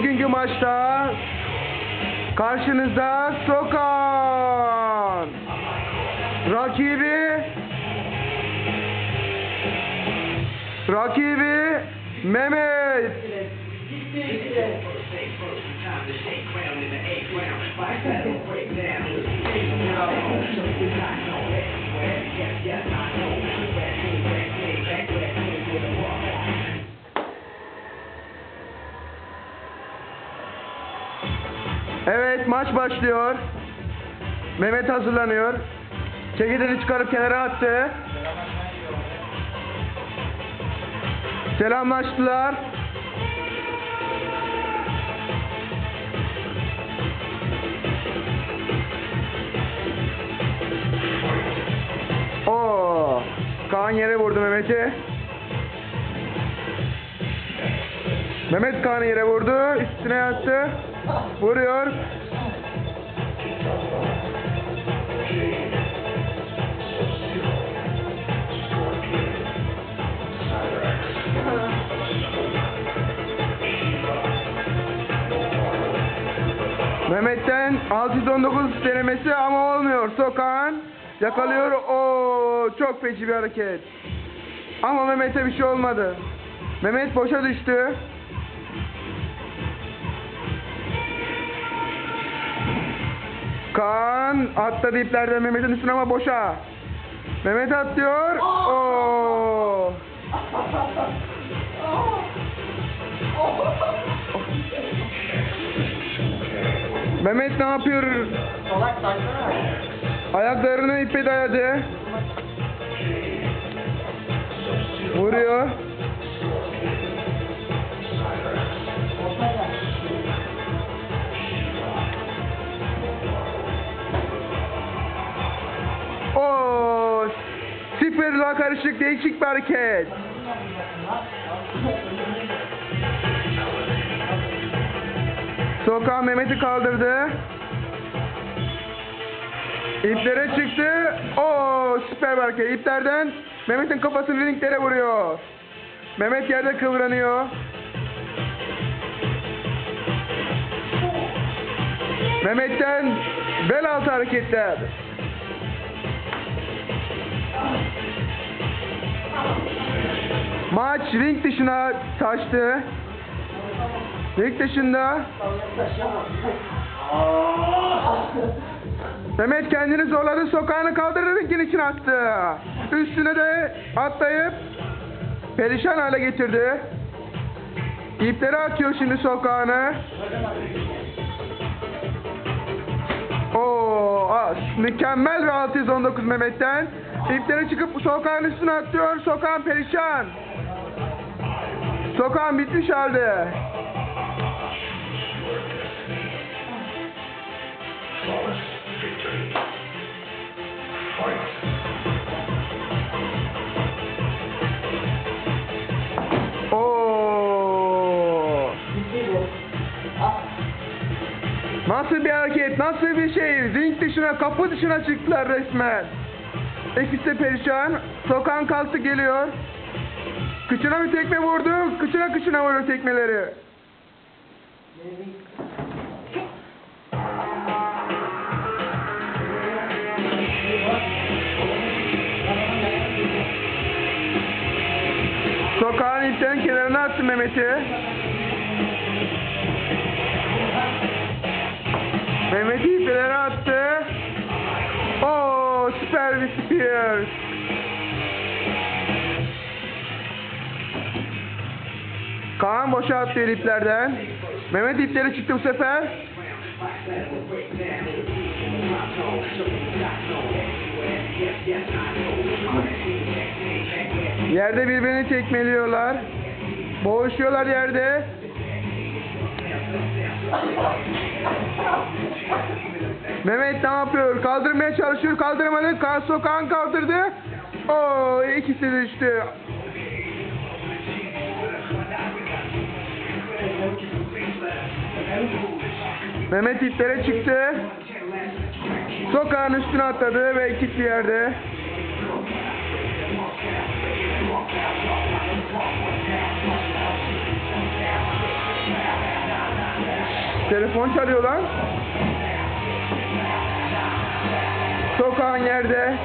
bugünkü maçta karşınızda Sokan. Rakibi Rakibi Mehmet. Evet maç başlıyor. Mehmet hazırlanıyor. Çekidini çıkarıp kenara attı. Selamlaştılar. Oo, Kaan yere vurdu Mehmet'i. Mehmet Kaan'ı yere vurdu. Üstüne yattı. Vuruyor. Mehmet'ten 619 denemesi ama olmuyor. Sokan yakalıyor. Oo çok feci bir hareket. Ama Mehmet'e bir şey olmadı. Mehmet boşa düştü. Kaan atladı iplerden Mehmet'in üstüne ama boşa. Mehmet atlıyor. Oo. Mehmet ne yapıyor? Ayaklarını ipe dayadı. Vuruyor. Sıfırla karışık değişik bir hareket. Sokağa Mehmet'i kaldırdı. İplere çıktı. Oo süper bir hareket. İplerden Mehmet'in kafasını ringlere vuruyor. Mehmet yerde kıvranıyor. Mehmet'ten bel altı hareketler. Maç ring dışına taştı. Ring dışında Mehmet kendini zorladı, sokağını kaldırdı, ringin içine attı. Üstüne de atlayıp perişan hale getirdi. İpleri atıyor şimdi sokağını. Oo, as, mükemmel bir 619 Mehmet'ten. İpleri çıkıp sokağın üstüne atıyor, sokağın perişan. Sokağın bitmiş halde. Oo. Nasıl bir hareket, nasıl bir şey? Ring dışına, kapı dışına çıktılar resmen. İkisi perişan. Sokan kalktı geliyor. Kıçına bir tekme vurdu. Kıçına kıçına vuruyor tekmeleri. Sokağın ipten kenarına attı Mehmet'i. Mehmet iplere attı. Oo süper bir spear. Kaan boşa attı iplerden. Mehmet ipleri çıktı bu sefer. Yerde birbirini tekmeliyorlar. Boğuşuyorlar yerde. Mehmet ne yapıyor? Kaldırmaya çalışıyor. Kaldıramadı. Kan sokağın kaldırdı. Oo ikisi düştü. Mehmet iplere çıktı. Sokağın üstüne atladı ve bir yerde. Telefon çalıyor lan. Sokağın yerde.